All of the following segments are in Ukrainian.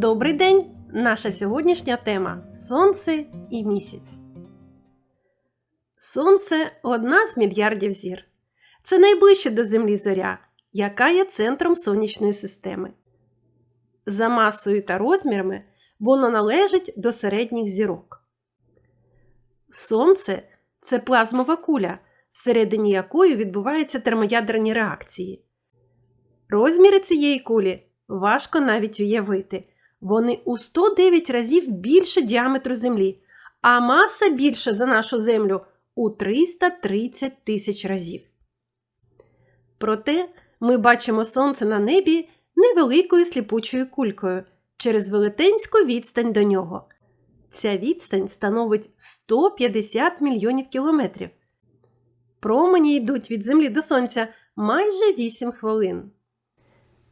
Добрий день! Наша сьогоднішня тема Сонце і місяць. Сонце одна з мільярдів зір. Це найближче до Землі зоря, яка є центром сонячної системи. За масою та розмірами воно належить до середніх зірок. Сонце це плазмова куля, всередині якої відбуваються термоядерні реакції. Розміри цієї кулі важко навіть уявити. Вони у 109 разів більше діаметру Землі, а маса більша за нашу Землю у 330 тисяч разів. Проте ми бачимо Сонце на небі невеликою сліпучою кулькою через велетенську відстань до нього. Ця відстань становить 150 мільйонів кілометрів. Промені йдуть від Землі до Сонця майже 8 хвилин.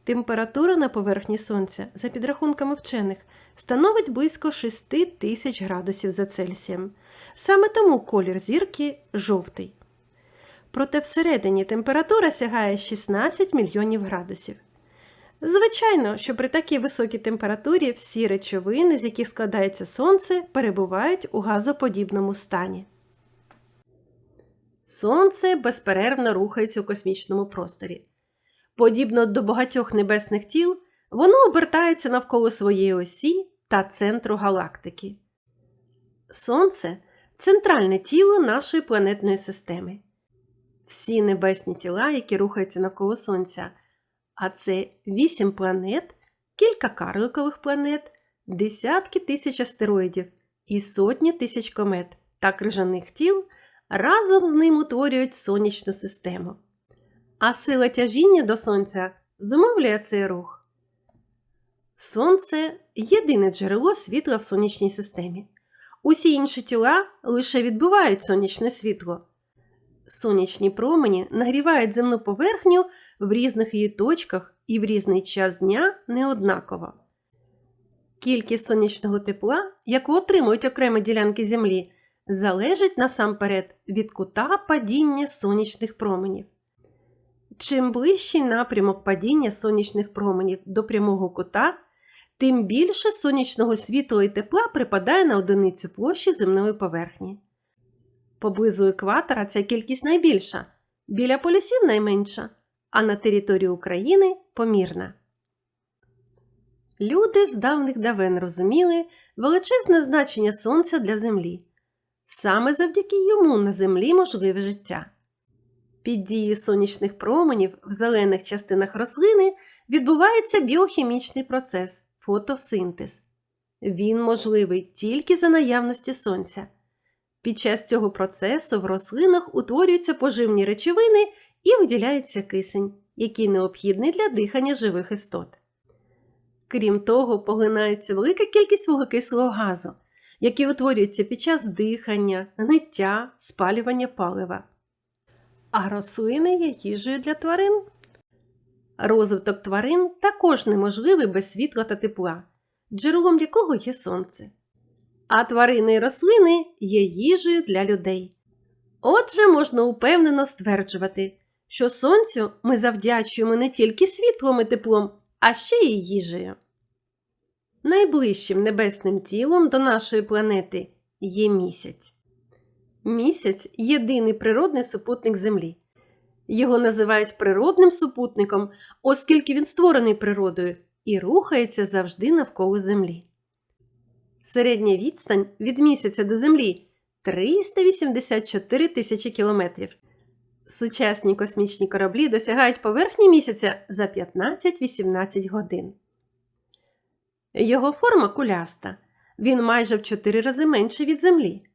Температура на поверхні Сонця, за підрахунками вчених, становить близько 6 тисяч градусів за Цельсієм. Саме тому колір зірки жовтий. Проте всередині температура сягає 16 мільйонів градусів. Звичайно, що при такій високій температурі всі речовини, з яких складається Сонце, перебувають у газоподібному стані. Сонце безперервно рухається у космічному просторі. Подібно до багатьох небесних тіл, воно обертається навколо своєї осі та центру галактики. Сонце центральне тіло нашої планетної системи. Всі небесні тіла, які рухаються навколо Сонця, а це вісім планет, кілька карликових планет, десятки тисяч астероїдів і сотні тисяч комет та крижаних тіл разом з ним утворюють сонячну систему а сила тяжіння до Сонця зумовлює цей рух. Сонце єдине джерело світла в сонячній системі. Усі інші тіла лише відбивають сонячне світло. Сонячні промені нагрівають земну поверхню в різних її точках і в різний час дня неоднаково. Кількість сонячного тепла, яку отримують окремі ділянки Землі, залежить насамперед від кута падіння сонячних променів. Чим ближчий напрямок падіння сонячних променів до прямого кута, тим більше сонячного світла і тепла припадає на одиницю площі земної поверхні. Поблизу екватора ця кількість найбільша, біля полюсів найменша, а на території України помірна. Люди з давних давен розуміли величезне значення Сонця для Землі. Саме завдяки йому на Землі можливе життя. Під дією сонячних променів в зелених частинах рослини відбувається біохімічний процес фотосинтез. Він можливий тільки за наявності сонця. Під час цього процесу в рослинах утворюються поживні речовини і виділяється кисень, який необхідний для дихання живих істот. Крім того, поглинається велика кількість вуглекислого газу, який утворюється під час дихання, гниття, спалювання палива а рослини є їжею для тварин. Розвиток тварин також неможливий без світла та тепла, джерелом якого є сонце. А тварини і рослини є їжею для людей. Отже, можна упевнено стверджувати, що сонцю ми завдячуємо не тільки світлом і теплом, а ще й їжею. Найближчим небесним тілом до нашої планети є місяць. Місяць єдиний природний супутник Землі. Його називають природним супутником, оскільки він створений природою і рухається завжди навколо Землі. Середня відстань від місяця до Землі 384 тисячі кілометрів. Сучасні космічні кораблі досягають поверхні місяця за 15-18 годин. Його форма куляста. Він майже в 4 рази менший від Землі.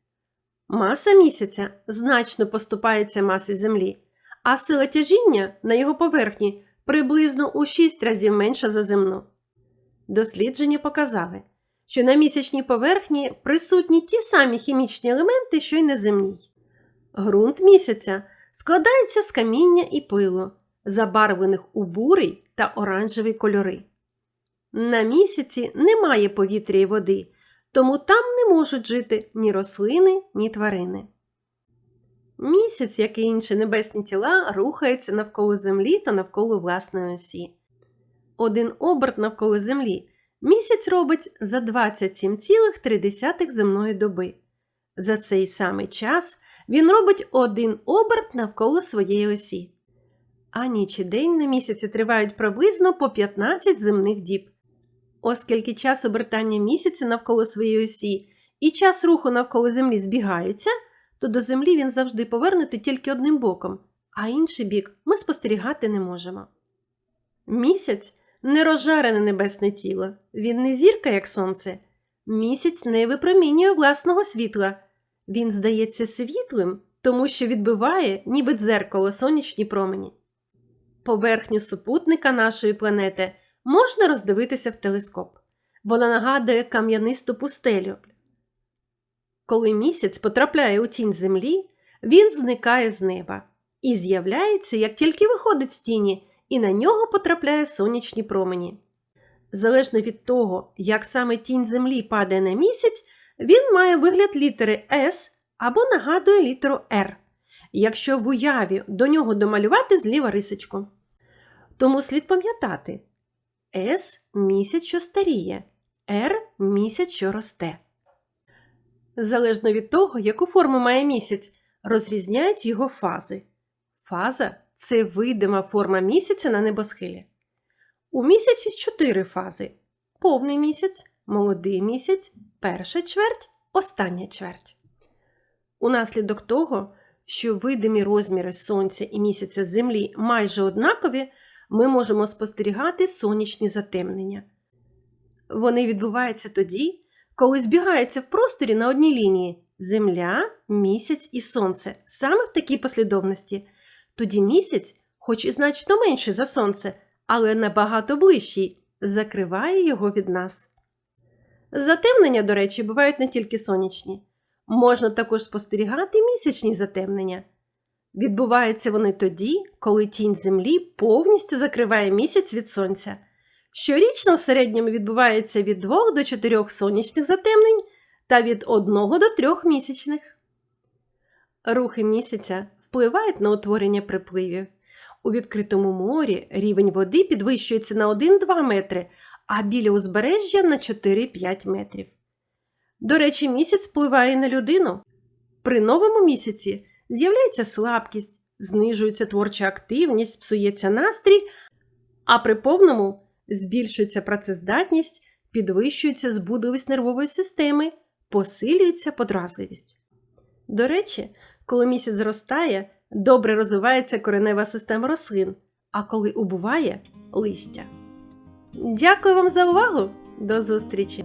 Маса місяця значно поступається масі Землі, а сила тяжіння на його поверхні приблизно у 6 разів менша за земну. Дослідження показали, що на місячній поверхні присутні ті самі хімічні елементи, що й на земній. Грунт місяця складається з каміння і пилу, забарвлених у бурий та оранжевий кольори. На місяці немає повітря і води тому там не можуть жити ні рослини, ні тварини. Місяць, як і інші небесні тіла, рухається навколо Землі та навколо власної осі. Один оберт навколо Землі місяць робить за 27,3 земної доби. За цей самий час він робить один оберт навколо своєї осі. А ніч і день на місяці тривають приблизно по 15 земних діб. Оскільки час обертання місяця навколо своєї осі і час руху навколо Землі збігаються, то до Землі він завжди повернутий тільки одним боком, а інший бік ми спостерігати не можемо. Місяць не розжарене небесне тіло, він не зірка, як сонце. Місяць не випромінює власного світла. Він здається світлим, тому що відбиває, ніби дзеркало сонячні промені. Поверхню супутника нашої планети можна роздивитися в телескоп. Вона нагадує кам'янисту пустелю. Коли місяць потрапляє у тінь землі, він зникає з неба і з'являється, як тільки виходить з тіні, і на нього потрапляє сонячні промені. Залежно від того, як саме тінь землі падає на місяць, він має вигляд літери С або нагадує літеру Р, якщо в уяві до нього домалювати зліва рисочку. Тому слід пам'ятати С місяць, що старіє, Р місяць, що росте. Залежно від того, яку форму має місяць, розрізняють його фази. Фаза це видима форма місяця на небосхилі. У місяці чотири фази: повний місяць, молодий місяць, перша чверть, остання чверть. Унаслідок того, що видимі розміри Сонця і місяця з Землі майже однакові, ми можемо спостерігати сонячні затемнення. Вони відбуваються тоді, коли збігаються в просторі на одній лінії Земля, місяць і Сонце, саме в такій послідовності. Тоді місяць, хоч і значно менший за Сонце, але набагато ближчий, закриває його від нас. Затемнення, до речі, бувають не тільки сонячні. Можна також спостерігати місячні затемнення. Відбуваються вони тоді, коли тінь Землі повністю закриває місяць від сонця. Щорічно в середньому відбувається від 2 до 4 сонячних затемнень та від 1 до 3 місячних. Рухи місяця впливають на утворення припливів. У відкритому морі рівень води підвищується на 1-2 метри, а біля узбережжя на 4-5 метрів. До речі, місяць впливає на людину. При новому місяці з'являється слабкість, знижується творча активність, псується настрій, а при повному збільшується працездатність, підвищується збудливість нервової системи, посилюється подразливість. До речі, коли місяць зростає, добре розвивається коренева система рослин, а коли убуває листя. Дякую вам за увагу! До зустрічі!